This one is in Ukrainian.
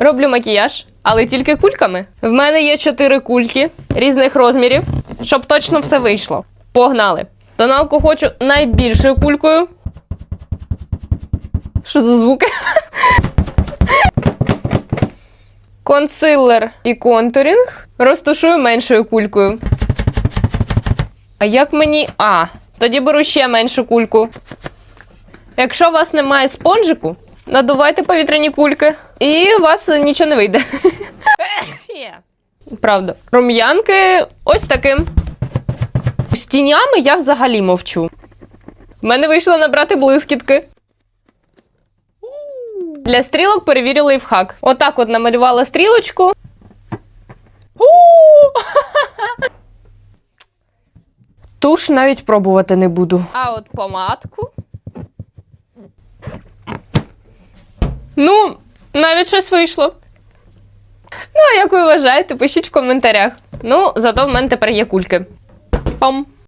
роблю макіяж, але тільки кульками. В мене є чотири кульки різних розмірів, щоб точно все вийшло. Погнали! Тоналку хочу найбільшою кулькою. Що за звуки? Консилер і контурінг розташую меншою кулькою. А як мені. А, тоді беру ще меншу кульку. Якщо у вас немає спонжику, надувайте повітряні кульки, і у вас нічого не вийде. Правда. Рум'янки ось таким. З тінями я взагалі мовчу. В мене вийшло набрати блискітки. Для стрілок перевірю лайфхак. Отак от намалювала стрілочку. Туш навіть пробувати не буду. А от помадку. Ну, навіть щось вийшло. Ну, а як ви вважаєте, пишіть в коментарях. Ну, зато в мене тепер є кульки. Пам!